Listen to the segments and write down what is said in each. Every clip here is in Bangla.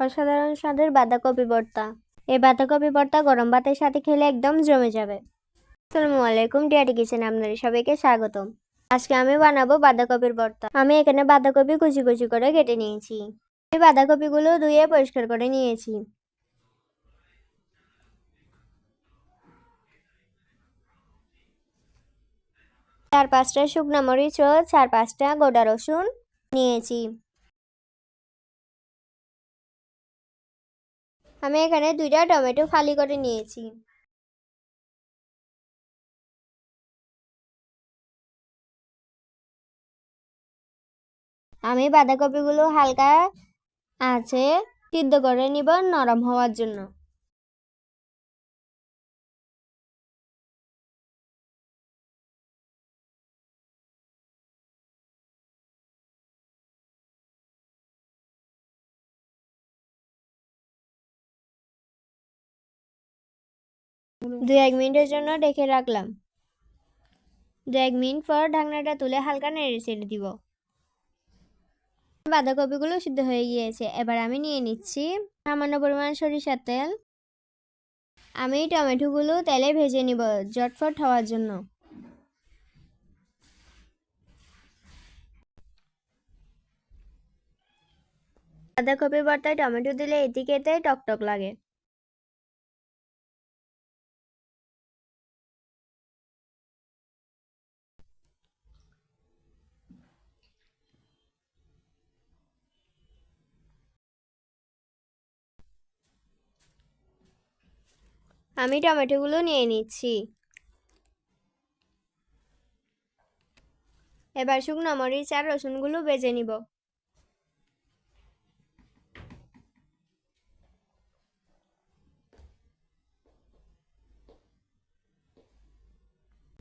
অসাধারণ স্বাদের বাঁধাকপি ভর্তা। এই বাঁধাকপি ভর্তা গরম ভাতের সাথে খেলে একদম জমে যাবে। আসসালামু আলাইকুম ডিয়াটি কিচেন আপনাদের সবাইকে স্বাগতম। আজকে আমি বানাবো বাঁধাকপির ভর্তা। আমি এখানে বাঁধাকপি কুচি কুচি করে কেটে নিয়েছি। এই বাঁধাকপিগুলো ধুয়ে পরিষ্কার করে নিয়েছি। চার পাঁচটা শুকনো মরিচ ও চার পাঁচটা গোটা রসুন নিয়েছি। আমি এখানে দুইটা টমেটো ফালি করে নিয়েছি। আমি বাঁধাকপিগুলো হালকা আছে, সিদ্ধ করে নিব নরম হওয়ার জন্য। দু এক মিনিটের জন্য রেখে রাখলাম। দু এক মিনিট পর ঢাকনাটা তুলে হালকা নেড়ে ছেড়ে দিব। বাঁধাকপিগুলো সিদ্ধ হয়ে গিয়েছে। এবার আমি নিয়ে নিচ্ছি সামান্য পরিমাণ সরিষার তেল। আমি টমেটোগুলো তেলে ভেজে নিব জটফট হওয়ার জন্য। বাঁধাকপি ভর্তায় টমেটো দিলে এটি খেতে টকটক লাগে। আমি টমেটোগুলো নিয়ে নিচ্ছি। এবার শুকনো মরিচ আর রসুনগুলো বেজে নিব।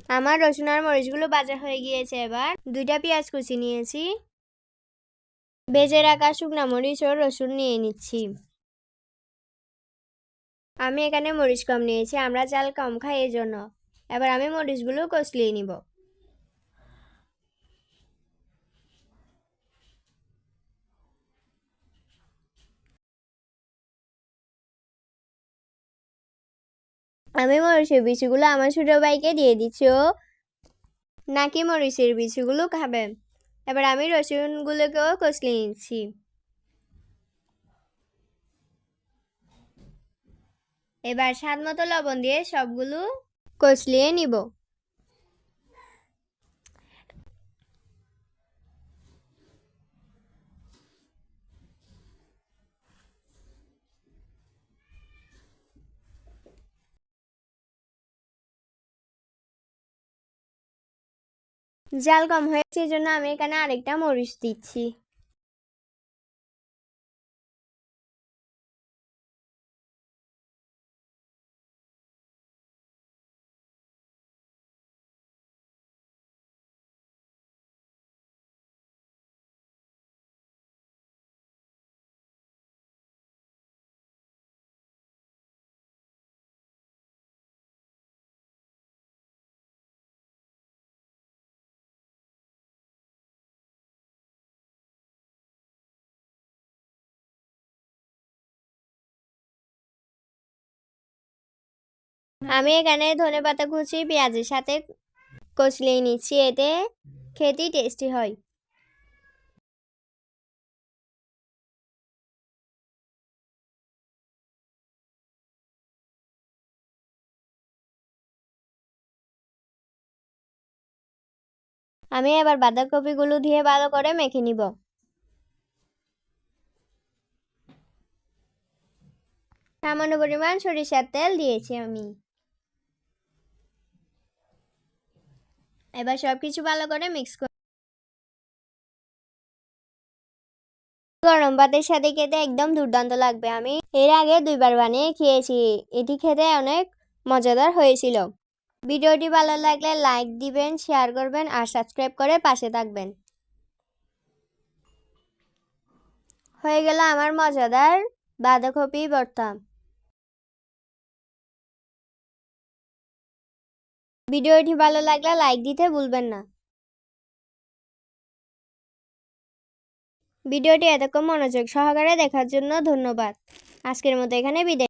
আমার রসুন আর মরিচগুলো বাজা হয়ে গিয়েছে এবার। দুইটা পেঁয়াজ কুচি নিয়েছি। বেজে রাখা শুকনো মরিচ ও রসুন নিয়ে নিচ্ছি। আমি এখানে মরিচ কম নিয়েছি, আমরা চাল কম খাই এই জন্য এবার আমি মরিচগুলো কষলিয়ে নিব। আমি মরিচের বিচিগুলো আমার ছোট ভাইকে দিয়ে দিচ্ছি, ও নাকি মরিচের বিচিগুলো খাবে। এবার আমি রসুনগুলোকেও কষলিয়ে নিচ্ছি। এবার স্বাদ মতো লবণ দিয়ে সবগুলো কষলিয়ে নিব। জাল কম হয়েছে জন্য আমি এখানে আরেকটা মরিচ দিচ্ছি। আমি এখানে ধনে পাতা কুচি, পেঁয়াজের সাথে কচলিয়ে নিচ্ছি, এতে খেতেই টেস্টি হয়। আমি এবার বাঁধাকপিগুলো দিয়ে ভালো করে মেখে নিব। সামান্য পরিমাণ সরিষার তেল দিয়েছি আমি। এবার সব কিছু ভালো করে মিক্স করে। গরম ভাতের সাথে খেতে একদম দুর্দান্ত লাগবে। আমি এর আগে দুইবার বানিয়ে খেয়েছি। এটি খেতে অনেক মজাদার হয়েছিল। ভিডিওটি ভালো লাগলে লাইক দিবেন শেয়ার করবেন আর সাবস্ক্রাইব করে পাশে থাকবেন। হয়ে গেল আমার মজাদার বাঁধাকপি ভর্তা। ভিডিওটি ভালো লাগলে লাইক দিতে ভুলবেন না। ভিডিওটি এতক্ষণ মনোযোগ সহকারে দেখার জন্য ধন্যবাদ। আজকের মতো এখানে বিদায়।